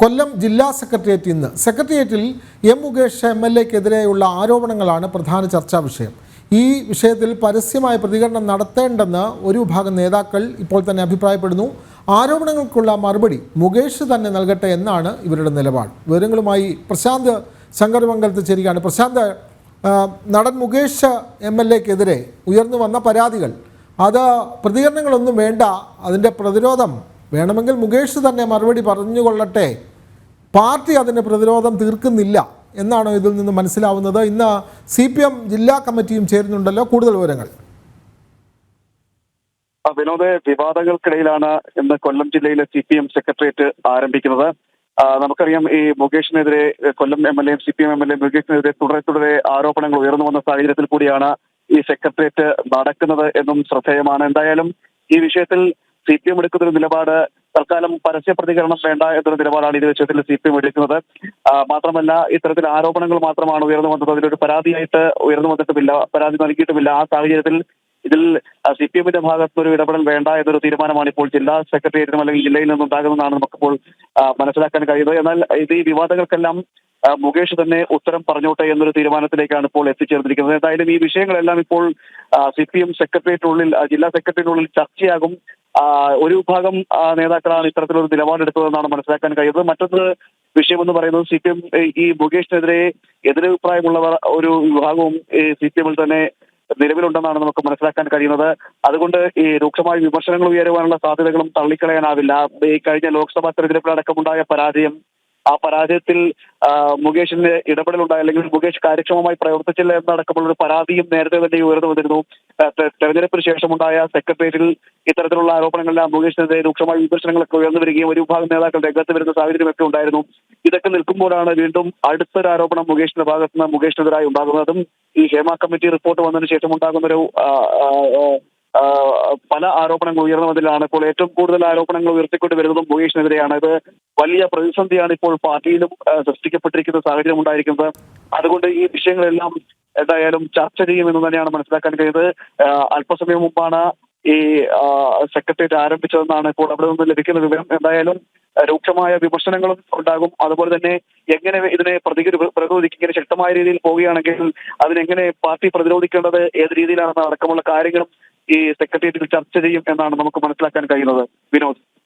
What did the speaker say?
കൊല്ലം ജില്ലാ സെക്രട്ടേറിയറ്റ് ഇന്ന് സെക്രട്ടേറിയറ്റിൽ എം മുകേഷ് എം എൽ എക്കെതിരെയുള്ള ആരോപണങ്ങളാണ് പ്രധാന ചർച്ചാ വിഷയം. ഈ വിഷയത്തിൽ പരസ്യമായ പ്രതികരണം നടത്തേണ്ടെന്ന് ഒരു വിഭാഗം നേതാക്കൾ ഇപ്പോൾ തന്നെ അഭിപ്രായപ്പെടുന്നു. ആരോപണങ്ങൾക്കുള്ള മറുപടി മുകേഷ് തന്നെ നൽകട്ടെ എന്നാണ് ഇവരുടെ നിലപാട്. വിവരങ്ങളുമായി പ്രശാന്ത് ശങ്കരമംഗലത്ത് ചേരുകയാണ്. പ്രശാന്ത് നടൻ മുകേഷ് എം എൽ എക്കെതിരെ ഉയർന്നു വന്ന പരാതികൾ. അത് പ്രതികരണങ്ങളൊന്നും വേണ്ട. അതിന്റെ പ്രതിരോധം വേണമെങ്കിൽ മുകേഷ് തന്നെ മറുപടി പറഞ്ഞുകൊള്ളട്ടെ പാർട്ടി അതിന് പ്രതിരോധം തീർക്കുന്നില്ല എന്നാണോ ഇതിൽ നിന്ന് മനസ്സിലാവുന്നത്. ഇന്ന് സി പി എം ജില്ലാ കമ്മിറ്റിയും ചേരുന്നുണ്ടല്ലോ. കൂടുതൽ വിവരങ്ങൾ. വിനോദ വിവാദങ്ങൾക്കിടയിലാണ് ഇന്ന് കൊല്ലം ജില്ലയിലെ സി പി എം സെക്രട്ടേറിയറ്റ് ആരംഭിക്കുന്നത്. നമുക്കറിയാം ഈ മുകേഷിനെതിരെ കൊല്ലം എം എൽ എയും C P M M L A മുകേഷിനെതിരെ തുടരെ തുടരെ ആരോപണങ്ങൾ ഉയർന്നു വന്ന സാഹചര്യത്തിൽ കൂടിയാണ് ഈ സെക്രട്ടേറിയറ്റ് നടക്കുന്നത് എന്നും ശ്രദ്ധേയമാണ്. എന്തായാലും ഈ വിഷയത്തിൽ സി പി എം എടുക്കുന്ന ഒരു നിലപാട് തൽക്കാലം പരസ്യ പ്രതികരണം വേണ്ട എന്നൊരു നിലപാടാണ് ഈ വിഷയത്തിൽ സി പി എം എടുക്കുന്നത്. മാത്രമല്ല ഇത്തരത്തിൽ ആരോപണങ്ങൾ മാത്രമാണ് ഉയർന്നു വന്നത്. അതിലൊരു പരാതിയായിട്ട് ഉയർന്നു വന്നിട്ടുമില്ല പരാതി നൽകിയിട്ടുമില്ല. ആ സാഹചര്യത്തിൽ ഇതിൽ സി പി എമ്മിന്റെ ഭാഗത്ത് ഒരു ഇടപെടൽ വേണ്ട എന്നൊരു തീരുമാനമാണ് ഇപ്പോൾ ജില്ലാ സെക്രട്ടേറിയറ്റിനും അല്ലെങ്കിൽ ജില്ലയിൽ നിന്നുണ്ടാകുന്നതാണ് നമുക്കിപ്പോൾ മനസ്സിലാക്കാൻ കഴിയുന്നത്. എന്നാൽ ഇത് ഈ വിവാദങ്ങൾക്കെല്ലാം മുകേഷ് തന്നെ ഉത്തരം പറഞ്ഞോട്ടെ എന്നൊരു തീരുമാനത്തിലേക്കാണ് ഇപ്പോൾ എത്തിച്ചേർന്നിരിക്കുന്നത്. എന്തായാലും ഈ വിഷയങ്ങളെല്ലാം ഇപ്പോൾ സി പി എം സെക്രട്ടേറിയറ്റിനുള്ളിൽ ജില്ലാ സെക്രട്ടേറിയറ്റിനുള്ളിൽ ചർച്ചയാകും. ഒരു വിഭാഗം നേതാക്കളാണ് ഇത്തരത്തിലൊരു നിലപാടെടുത്തതെന്നാണ് മനസ്സിലാക്കാൻ കഴിയുന്നത്. മറ്റൊന്ന് വിഷയമെന്ന് പറയുന്നത് സി പി എം ഈ മുകേഷിനെതിരെ എതിരഭിപ്രായമുള്ളവർ ഒരു വിഭാഗവും സി പി എമ്മിൽ തന്നെ നിലവിലുണ്ടെന്നാണ് നമുക്ക് മനസ്സിലാക്കാൻ കഴിയുന്നത്. അതുകൊണ്ട് ഈ രൂക്ഷമായ വിമർശനങ്ങൾ ഉയരുവാനുള്ള സാധ്യതകളും തള്ളിക്കളയാനാവില്ല. ഈ കഴിഞ്ഞ ലോക്സഭാ തെരഞ്ഞെടുപ്പിലടക്കമുണ്ടായ പരാജയം ആ പരാജയത്തിൽ മുകേഷിന്റെ ഇടപെടലുണ്ടായി. അല്ലെങ്കിൽ മുകേഷ് കാര്യക്ഷമമായി പ്രവർത്തിച്ചില്ല എന്നടക്കമുള്ള ഒരു പരാതിയും നേരത്തെ തന്നെ ഉയർന്നു വന്നിരുന്നു. തെരഞ്ഞെടുപ്പിന് ശേഷമുണ്ടായ സെക്രട്ടേറിയറ്റിൽ ഇത്തരത്തിലുള്ള ആരോപണങ്ങളെല്ലാം മുകേഷിനെതിരെ രൂക്ഷമായ വിമർശനങ്ങളൊക്കെ ഉയർന്നു വരികയും ഒരു വിഭാഗം നേതാക്കൾ രംഗത്ത് വരുന്ന സാഹചര്യമൊക്കെ ഉണ്ടായിരുന്നു. ഇതൊക്കെ നിൽക്കുമ്പോഴാണ് വീണ്ടും അടുത്തൊരു ആരോപണം മുകേഷിന്റെ ഭാഗത്ത് നിന്ന് മുകേഷിനെതിരായി ഉണ്ടാകുന്നതും ഈ ഹേമ കമ്മിറ്റി റിപ്പോർട്ട് വന്നതിന് ശേഷം ഉണ്ടാകുന്ന ഒരു പല ആരോപണങ്ങൾ ഉയർന്നു ഇപ്പോൾ ഏറ്റവും കൂടുതൽ ആരോപണങ്ങൾ ഉയർത്തിക്കൊണ്ട് വരുന്നതും മുകേഷിനെതിരെയാണ് ഇത് വലിയ പ്രതിസന്ധിയാണ് ഇപ്പോൾ പാർട്ടിയിലും സൃഷ്ടിക്കപ്പെട്ടിരിക്കുന്ന സാഹചര്യം ഉണ്ടായിരിക്കുന്നത്. അതുകൊണ്ട് ഈ വിഷയങ്ങളെല്ലാം എന്തായാലും ചർച്ച ചെയ്യുമെന്ന് തന്നെയാണ് മനസ്സിലാക്കാൻ കഴിയുന്നത്. അല്പസമയം മുമ്പാണ് ഈ സെക്രട്ടേറിയറ്റ് ആരംഭിച്ചതെന്നാണ് ഇപ്പോൾ അവിടെ നിന്ന് ലഭിക്കുന്ന വിവരം. എന്തായാലും രൂക്ഷമായ വിമർശനങ്ങളും ഉണ്ടാകും. അതുപോലെ തന്നെ എങ്ങനെ ഇതിനെ പ്രതികരി പ്രതിരോധിക്കും ശക്തമായ രീതിയിൽ പോവുകയാണെങ്കിൽ അതിനെങ്ങനെ പാർട്ടി പ്രതിരോധിക്കേണ്ടത് ഏത് രീതിയിലാണെന്ന് അടക്കമുള്ള കാര്യങ്ങളും ഈ സെക്രട്ടേറിയറ്റിൽ ചർച്ച ചെയ്യും എന്നാണ് നമുക്ക് മനസ്സിലാക്കാൻ കഴിയുന്നത്. വിനോദ്.